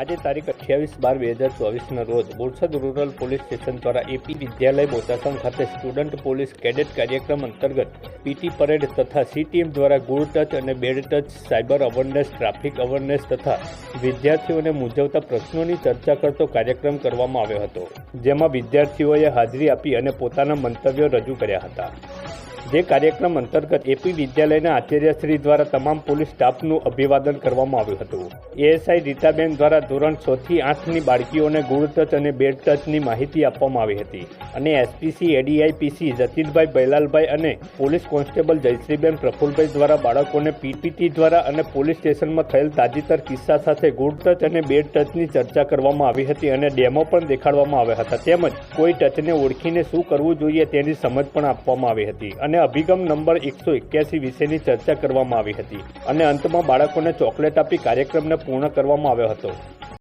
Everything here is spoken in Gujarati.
આજે તારીખ અઠ્યાવીસ બાર બે હજાર ચોવીસના રોજ બોરસદ રૂરલ પોલીસ સ્ટેશન દ્વારા એપી વિદ્યાલય બોચાસણ ખાતે સ્ટુડન્ટ પોલીસ કેડેટ કાર્યક્રમ અંતર્ગત પીટી પરેડ તથા સીટીએમ દ્વારા ગુડ ટચ અને bad touch cyber awareness, traffic awareness તથા વિદ્યાર્થીઓને મૂંઝવતા પ્રશ્નોની ચર્ચા કરતો કાર્યક્રમ કરવામાં આવ્યો હતો, જેમાં વિદ્યાર્થીઓએ હાજરી આપી અને પોતાના મંતવ્યો રજૂ કર્યા હતા. જે કાર્યક્રમ અંતર્ગત એપી વિદ્યાલયના આચાર્યશ્રી દ્વારા તમામ પોલીસ સ્ટાફનું અભિવાદન કરવામાં આવ્યું હતું. એએસઆઈ રીતાબેન દ્વારા ધોરણ છ થી આઠની બાળકીઓને ગુડ ટચ અને બેડ ટચની માહિતી આપવામાં આવી હતી અને એસપીસી એડીઆઈપીસી જતીનભાઈ બૈલાલભાઈ અને પોલીસ કોન્સ્ટેબલ જયશ્રીબેન પ્રફુલભાઈ દ્વારા બાળકોને પીપીટી દ્વારા અને પોલીસ સ્ટેશનમાં થયેલ તાજેતર કિસ્સા સાથે ગુડ ટચ અને બેડ ટચની ચર્ચા કરવામાં આવી હતી અને ડેમો પણ દેખાડવામાં આવ્યા હતા. તેમજ કોઈ ટચને ઓળખીને શું કરવું જોઈએ તેની સમજ પણ આપવામાં આવી હતી અને અભિગમ નંબર એકસો એક્યાસી વિશેની ચર્ચા કરવામાં આવી હતી. અને અંતમાં બાળકોને ચોકલેટ આપી કાર્યક્રમને પૂર્ણ કરવામાં આવ્યો હતો.